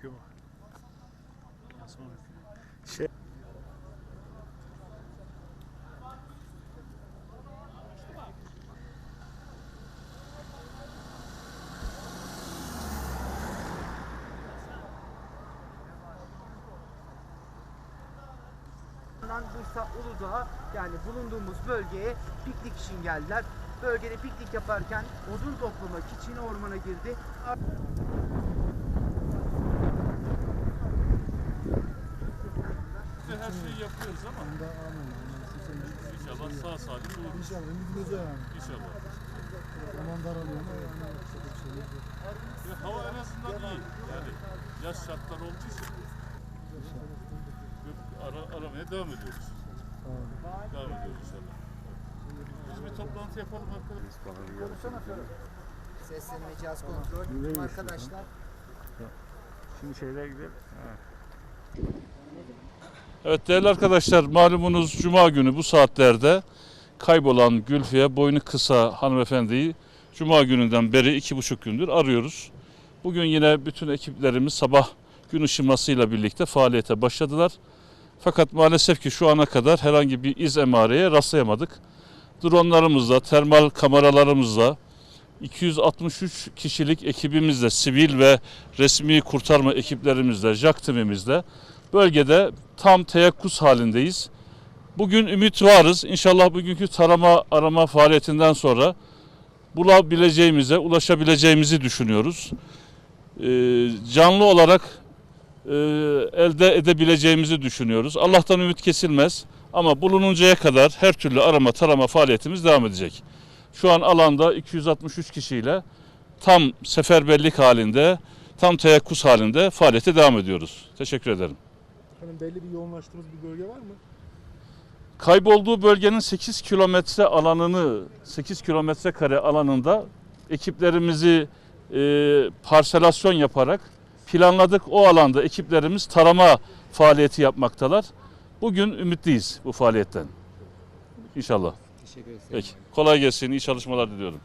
yapıyor mu? Yansıma yapıyor. Şey, Bursa Uludağ yani bulunduğumuz bölgeye piknik için geldiler. Bölgede piknik yaparken odun toplamak için ormana girdi. Biz de her şeyi yapıyoruz ama inşallah sağ salim olur. İnşallah ümidimiz o yani. İnşallah. Zaman daralıyor ama yani yapacak bir şey yok. Ve hava en azından iyi. Yani yaz şartlar olduğu için ara, aramaya devam ediyoruz. Tamam. Devam ediyoruz inşallah. Biz bir toplantı yapalım arkadaşlar. Seslenme cihaz kontrol arkadaşlar. şimdi şeyler gidelim. Evet değerli arkadaşlar malumunuz Cuma günü bu saatlerde kaybolan Gülfiye boynu kısa hanımefendiyi Cuma gününden beri iki buçuk gündür arıyoruz. Bugün yine bütün ekiplerimiz sabah gün ışımasıyla birlikte faaliyete başladılar. Fakat maalesef ki şu ana kadar herhangi bir iz emareye rastlayamadık. Dronlarımızla, termal kameralarımızla, 263 kişilik ekibimizle, sivil ve resmi kurtarma ekiplerimizle, JAK timimizle bölgede tam teyakkuz halindeyiz. Bugün ümit varız. İnşallah bugünkü tarama arama faaliyetinden sonra bulabileceğimize, ulaşabileceğimizi düşünüyoruz. Ee, canlı olarak e, elde edebileceğimizi düşünüyoruz. Allah'tan ümit kesilmez ama bulununcaya kadar her türlü arama tarama faaliyetimiz devam edecek. Şu an alanda 263 kişiyle tam seferberlik halinde, tam teyakkuz halinde faaliyete devam ediyoruz. Teşekkür ederim. Efendim belli bir yoğunlaştığımız bir bölge var mı? Kaybolduğu bölgenin 8 kilometre alanını, 8 kilometre kare alanında ekiplerimizi e, parselasyon yaparak planladık. O alanda ekiplerimiz tarama faaliyeti yapmaktalar. Bugün ümitliyiz bu faaliyetten. İnşallah. Teşekkür ederim. Peki. Kolay gelsin. iyi çalışmalar diliyorum.